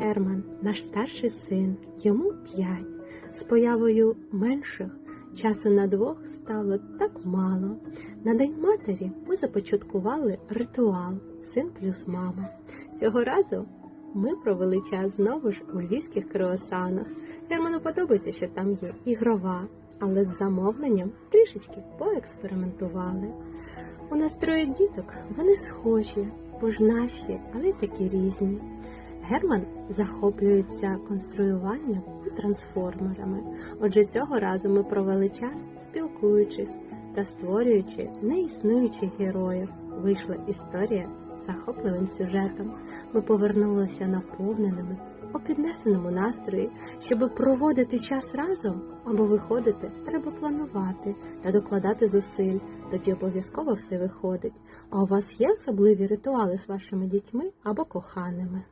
Герман, наш старший син, йому п'ять. З появою менших часу на двох стало так мало. На День матері ми започаткували ритуал син плюс мама. Цього разу ми провели час знову ж у львівських круасанах. Герману подобається, що там є ігрова, але з замовленням трішечки поекспериментували. У нас троє діток, вони схожі, бо ж наші, але й такі різні. Герман захоплюється конструюванням і трансформерами. Отже, цього разу ми провели час, спілкуючись та створюючи неіснуючих героїв. Вийшла історія з захопливим сюжетом. Ми повернулися наповненими у піднесеному настрої, щоб проводити час разом або виходити, треба планувати та докладати зусиль. Тоді обов'язково все виходить. А у вас є особливі ритуали з вашими дітьми або коханими?